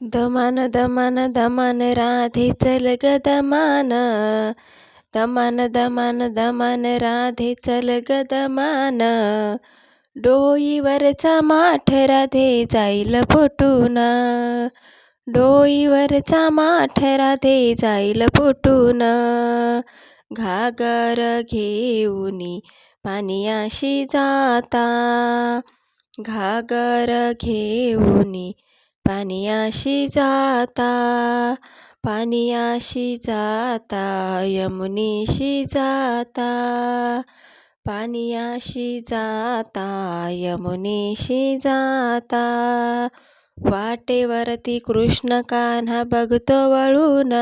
दमान दमान दमान राधे चल ग दमान। दमान दमान दमान राधे चल ग दमान। डोईवरचा माठ राधे जाईल फुटून। डोईवरचा माठ राधे जाईल फुटून। घागर घेऊनी पानियाशी जाता। घागर घेऊनी पानियाशी जाता पानियाशी जाता यमुनीशी जाता पानियाशी जाता यमुनीशी जाता वाटेवरती कृष्ण कान्हा बघतो वळून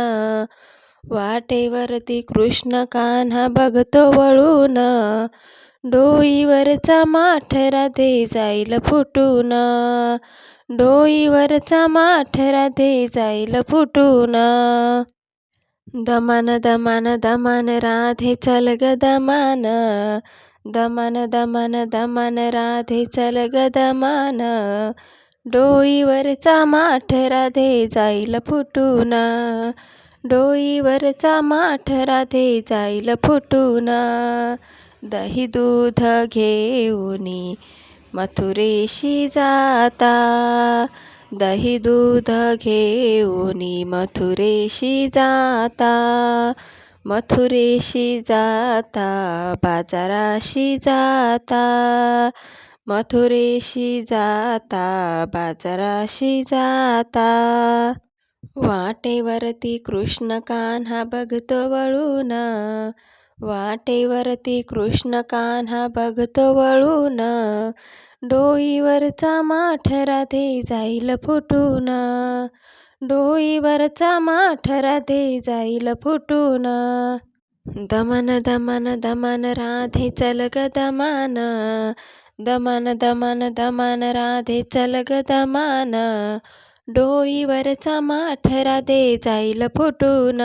वाटेवरती कृष्ण कान्हा बघतो वळून डोईवरचा माठ राधे जाईल फुटून. डोईवरचा माठ राधे जाईल फुटून. दमान दमान दमान राधे चल ग दमान. दमान दमान दमान राधे चल ग दमान. डोईवरचा माठ राधे जाईल फुटून. डोईवरचा माठ राधे जाईल फुटून. दही दूध घेऊनी मथुरेशी जाता. दही दूध घेऊनी मथुरेशी जाता. मथुरेशी जाता बाजाराशी जाता. मथुरेशी जाता बाजाराशी जाता. वाटेवरती कृष्ण कान्हा बघतो वळून. वाटेवरती कृष्ण कान्हा बघतो वळून. डोईवरचा माठ राधे जाईल फुटून. डोईवरचा माठ राधे जाईल फुटून. दमन दमन दमन राधे चल ग दमान. दमन दमन दमन राधे चल ग दमान. डोईवरचा माठरा दे जाईल फुटून.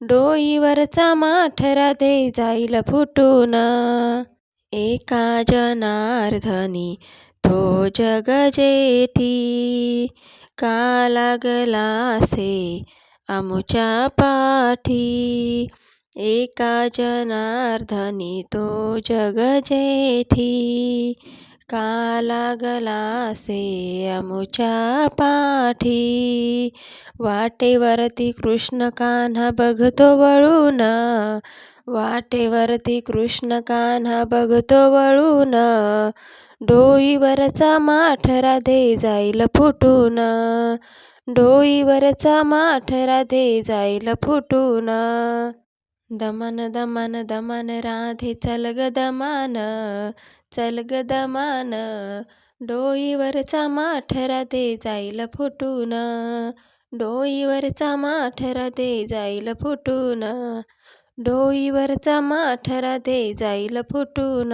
डोईवरचा माठरा दे जाईल फुटून. एका जनार्धनी तो जग जेठी का लागलासे आमुच्या पाठी? एका जनार्धनी तो जग जेठी का लागला से अमुच्या पाठी. वाटेवरती कृष्ण कान्हा बघतो वळून. वाटेवरती कृष्ण कान्हा बघतो वळून. डोईवरचा माठरा दे जाईल फुटून. डोईवरचा माठरा दे जाईल फुटून. दमन दमन दमन राधे चल ग दमान चल ग दमान डोईवरचा माठ राधे जाईल फुटून डोईवरचा माठरा दे जाईल फुटून डोईवरचा माठ राधे जाईल फुटून.